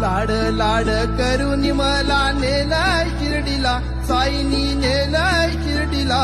लाड लाड करून मला नेला शिर्डीला. साईनी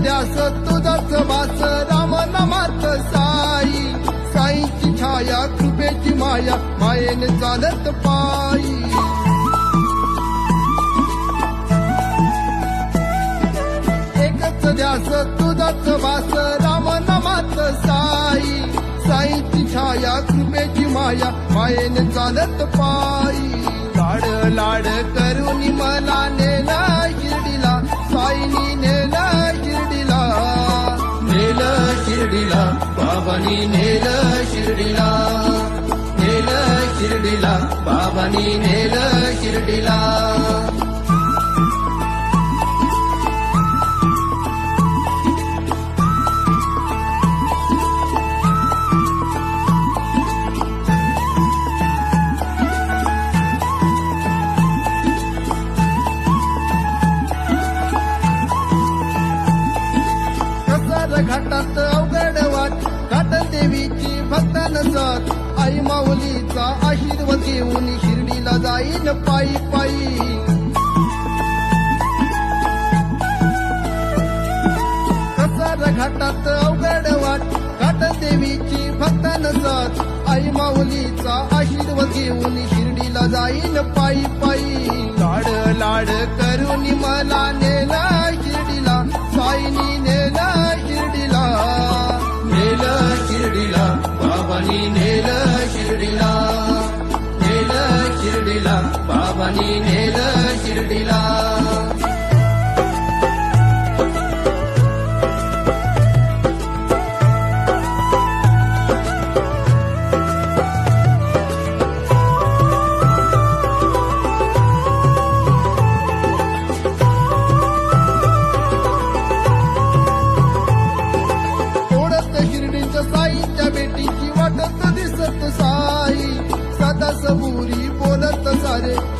ध्यास तुझाच वास राम नामात साई. साईची छाया कृपेची माया मायेने चालत पायी एकच ध्यास तुझाच वास राम नामात साई. साईची छाया कृपेची माया मायेने चालत पायी लाड लाड करून मला नेला बाबानी नेल शिर्डीला नेल शिर्डीला. बाबानी नेल शिर्डीला. घाटात अवघड वाट घाट देवीची भक्त नसत आई माऊलीचा आशीर्वाद घेऊन शिर्डीला जाईन पायी पायी. कसार घाटात अवघड वाट. घाट देवीची भक्त नसत आई माऊलीचा आशीर्वाद घेऊन शिर्डीला जाईन पायी पायी. लाड लाड कर बाबानी नेलं शिर्डीला. साईच्या बेटीची वाटत दिसत साई.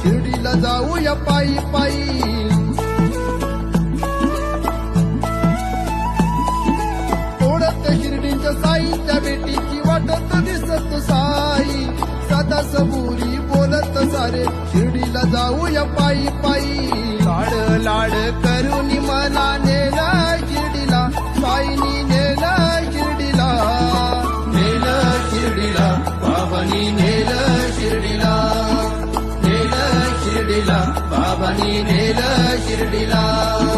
शिर्डीला जाऊया पायी पायी. ओढत शिर्डीच्या साईच्या बेटीची वाटत दिसत साई. सदा सबुरी बोलत सारे शिर्डीला जाऊया पायी पायी. लाड लाड करून गेलं शिर्डीला.